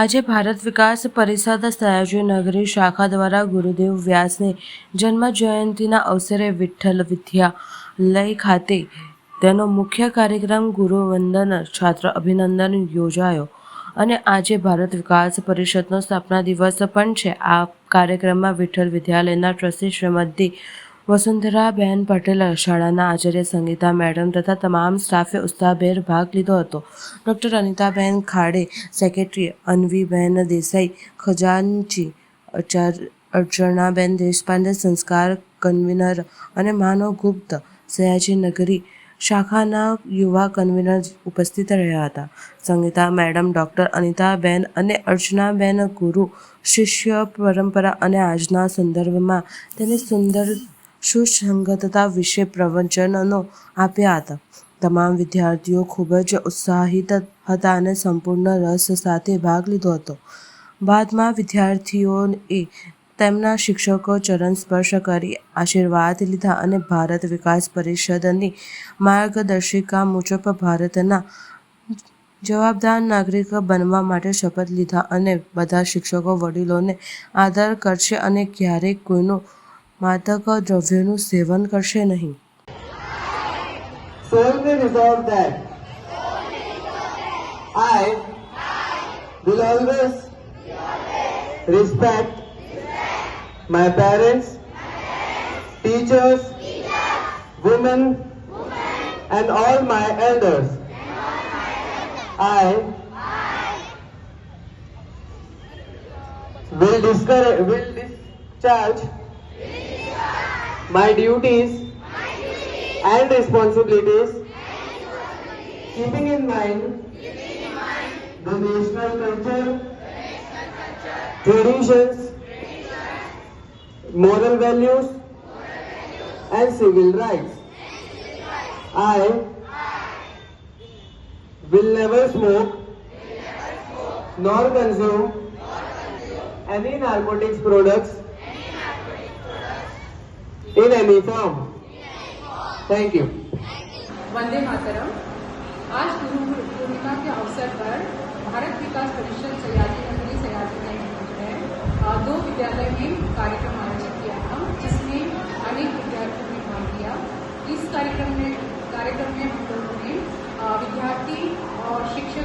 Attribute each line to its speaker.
Speaker 1: આજે ભારત વિકાસ પરિષદ સયાજી નગરી શાખા દ્વારા ગુરુદેવ વ્યાસની જન્મ જયંતિના અવસરે વિઠ્ઠલ વિદ્યાલય ખાતે તેનો મુખ્ય કાર્યક્રમ ગુરુવંદન છાત્ર અભિનંદન યોજાયો. અને આજે ભારત વિકાસ પરિષદનો સ્થાપના દિવસ પણ છે. આ કાર્યક્રમમાં વિઠ્ઠલ વિદ્યાલયના ટ્રસ્ટી શ્રીમતી વસુંધરાબેન પટેલ શાળાના આચાર્ય સંગીતા મેડમ તથા તમામ સ્ટાફે ઉત્સાહભેર ભાગ લીધો હતો. ડૉક્ટર અનિતાબેન ખાડે, સેક્રેટરી અન્વીબેન દેસાઈ, ખજાનચી અર્ચનાબેન દેશપાંડે, સંસ્કાર કન્વીનર અને માનવ ગુપ્ત સયાજી નગરી શાખાના યુવા કન્વીનર ઉપસ્થિત રહ્યા હતા. સંગીતા મેડમ, ડૉક્ટર અનિતાબેન અને અર્ચનાબેન ગુરુ, શિષ્ય, પરંપરા અને આજના સંદર્ભમાં તેની સુંદર સુસંગતતા વિશે પ્રવચનો આપ્યા હતા. તમામ વિદ્યાર્થીઓ ખૂબ જ ઉત્સાહિત હતા અને સંપૂર્ણ રસ સાથે ભાગ લીધો હતો. બાદમાં વિદ્યાર્થીઓએ તેમના શિક્ષકો ચરણ સ્પર્શ કરી, આશીર્વાદ લીધા અને ભારત વિકાસ પરિષદની માર્ગદર્શિકા મુજબ ભારતના જવાબદાર નાગરિક બનવા માટે શપથ લીધા અને બધા શિક્ષકો વડીલોને આદર કરશે અને ક્યારેય કોઈનું માદક દ્રવ્યોનું સેવન કરશે નહીં
Speaker 2: solemnly resolve that I will always respect my parents, teachers, women, and all my elders. I will discourage, My duties, and, responsibilities, keeping in mind, the national culture, traditions, moral, values, and civil rights. I, will never smoke, nor consume any narcotics products in any form. Thank you.
Speaker 3: Vande Mataram आज गुरु पूर्णिमा के अवसर पर भारत विकास परिषद सयाजी नगरी सयाजी में दो विद्यालय में कार्यक्रम आयोजित किया था, जिसमें अनेक विद्यार्थियों ने भाग लिया इस कार्यक्रम में कार्यक्रम में हम लोगों ने विद्यार्थी और शिक्षक